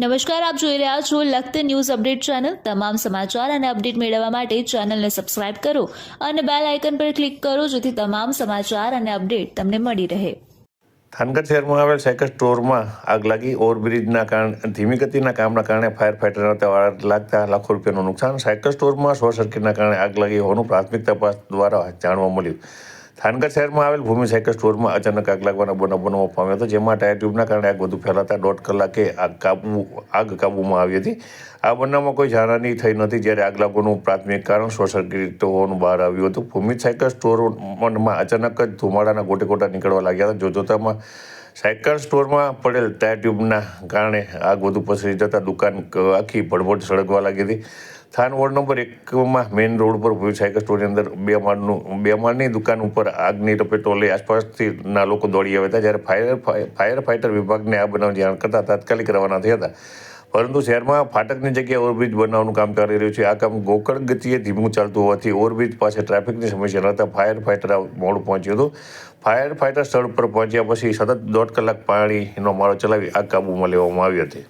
નમસ્કાર, આપ જોઈ રહ્યા છો લખત ન્યૂઝ અપડેટ ચેનલ. તમામ સમાચાર અને અપડેટ મેળવવા માટે ચેનલને સબસ્ક્રાઇબ કરો અને બેલ આઇકન પર ક્લિક કરો જેથી તમામ સમાચાર અને અપડેટ તમને મળી રહે. થાનગઢ શહેરમાં આવેલ સાયકલ સ્ટોરમાં આગ લાગી. ઓવરબ્રિજના કારણે, ધીમી ગતિના કામના કારણે ફાયર ફાઇટરને ત્યાં લાગતા લાખો રૂપિયાનું નુકસાન. સાયકલ સ્ટોરમાં શોર્ટ સર્કિટના કારણે આગ લાગી હોવાનું પ્રાથમિક તપાસ દ્વારા જાણવા મળ્યું. થાનગઢ શહેરમાં આવેલ ભૂમિ સાયકલ સ્ટોરમાં અચાનક આગ લાગવાના બનાવ બનાવવા પામ્યો હતો, જેમાં ટાયર ટ્યુબના કારણે આગ વધુ ફેલાતા દોઢ કલાકે આગ કાબુ, આગ કાબૂમાં આવી હતી. આ બનાવમાં કોઈ જાનહાની થઈ નથી, જ્યારે આગ લાગવાનું પ્રાથમિક કારણ શોર્ટ હોવાનું બહાર આવ્યું હતું. ભૂમિ સાયકલ સ્ટોરમાં અચાનક જ ધુમાડાના ગોટે ગોટા નીકળવા લાગ્યા હતા. જોતોતામાં સાયકલ સ્ટોરમાં પડેલ ટાયર ટ્યુબના કારણે આગ વધુ પસરી જતાં દુકાન આખી ભડભડ સળગવા લાગી હતી. થાન વોર્ડ નંબર એકમાં મેઇન રોડ પર ઊભી સાયકલ સ્ટોરની અંદર બે માળનું, બે માળની દુકાન ઉપર આગની રપેટો લઈ આસપાસથી ના લોકો દોડી આવ્યા હતા, જ્યારે ફાયર ફાયર ફાઇટર વિભાગને આ બનાવ જાણ કરતાં તાત્કાલિક રવાના થયા હતા. પરંતુ શહેરમાં ફાટકની જગ્યાએ ઓવરબ્રિજ બનાવવાનું કામ ચાલી રહ્યું છે. આ કામ ગોકળ ગતિએ ધીમું ચાલતું હોવાથી ઓવરબ્રિજ પાસે ટ્રાફિકની સમસ્યા રહેતા ફાયર ફાઇટર મોડું પહોંચ્યું હતું. ફાયર ફાઇટર સ્થળ પર પહોંચ્યા પછી સતત દોઢ કલાક પાણીનો માળો ચલાવી આગ કાબૂમાં લેવામાં આવી હતી.